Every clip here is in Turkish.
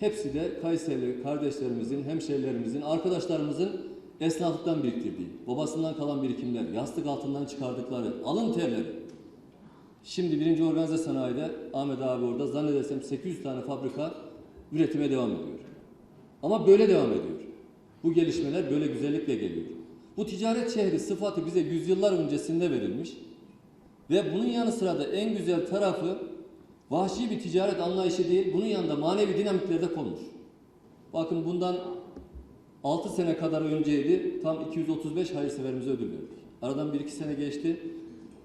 Hepsi de Kayserili kardeşlerimizin, hemşehrilerimizin, arkadaşlarımızın esnaflıktan biriktirdiği, babasından kalan birikimler, yastık altından çıkardıkları, alın terleri. Şimdi birinci organize sanayide Ahmet abi orada zannedersem 800 tane fabrika üretime devam ediyor. Ama böyle devam ediyor. Bu gelişmeler böyle güzellikle geliyor. Bu ticaret şehri sıfatı bize yüzyıllar öncesinde verilmiş ve bunun yanı sıra da en güzel tarafı vahşi bir ticaret anlayışı değil, bunun yanında manevi dinamikler de. Bakın bundan 6 sene kadar önceydi, tam 235 hayırseverimize ödül verdik. Aradan 1-2 sene geçti,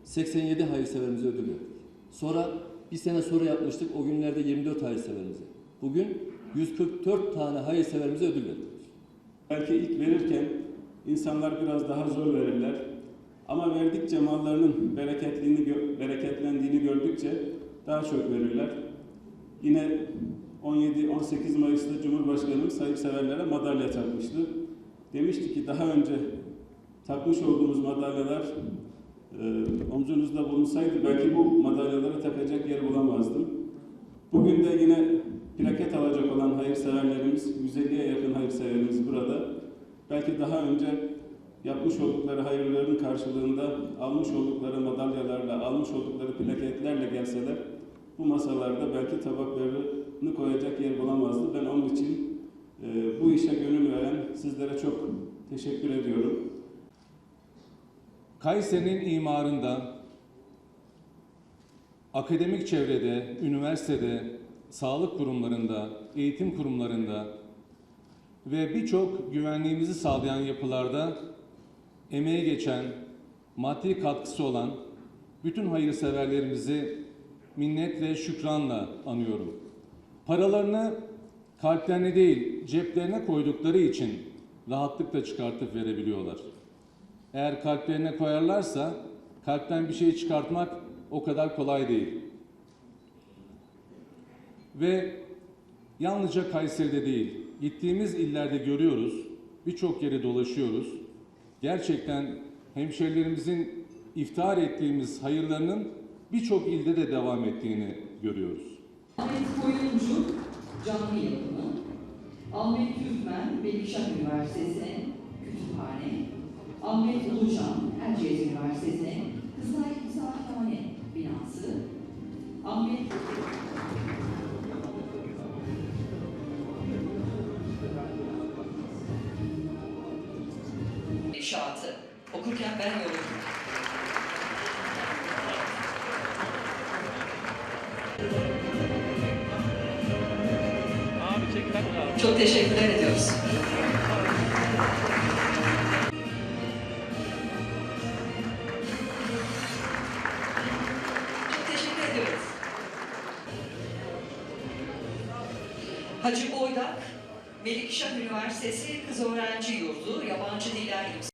87 hayırseverimize ödül verdik. Sonra bir sene sonra yapmıştık, o günlerde 24 hayırseverimize. Bugün 144 tane hayırseverimize ödül verdik. Belki ilk verirken insanlar biraz daha zor verirler. Ama verdikçe mallarının bereketliğini, bereketlendiğini gördükçe daha çok verirler. Yine 17-18 Mayıs'ta Cumhurbaşkanımız hayırseverlere madalya takmıştı. Demişti ki daha önce takmış olduğumuz madalyalar e, omzunuzda bulunsaydı belki bu madalyaları takacak yer bulamazdım. Bugün de yine plaket alacak olan hayırseverlerimiz, 150'ye yakın hayırseverimiz burada. Belki daha önce yapmış oldukları hayırların karşılığında almış oldukları madalyalarla, almış oldukları plaketlerle gelseler bu masalarda belki tabaklarını koyacak yer bulamazdı. Ben onun için e, bu işe gönül veren sizlere çok teşekkür ediyorum. Kayseri'nin imarında, akademik çevrede, üniversitede, sağlık kurumlarında, eğitim kurumlarında ve birçok güvenliğimizi sağlayan yapılarda emeğe geçen, maddi katkısı olan bütün hayırseverlerimizi minnet ve şükranla anıyorum. Paralarını kalplerine değil ceplerine koydukları için rahatlıkla çıkartıp verebiliyorlar. Eğer kalplerine koyarlarsa kalpten bir şey çıkartmak o kadar kolay değil. Ve yalnızca Kayseri'de değil, gittiğimiz illerde görüyoruz, birçok yere dolaşıyoruz. Gerçekten hemşerilerimizin iftihar ettiğimiz hayırlarının birçok ilde de devam ettiğini görüyoruz. Ahmet Koyuncu Canlı Yapımı, Ahmet Türkmen Melikşah Üniversitesi Kütüphane, Ahmet Ulucan Erciyes Üniversitesi Kızılay Misafirhane binası, Ahmet İnşaatı okurken ben yoruldum. Çok teşekkürler ediyoruz. Çok teşekkür ediyoruz. Hacı Boydak, Melikşah Üniversitesi Kız Öğrenci Yurdu, Yabancı Diller Yüksek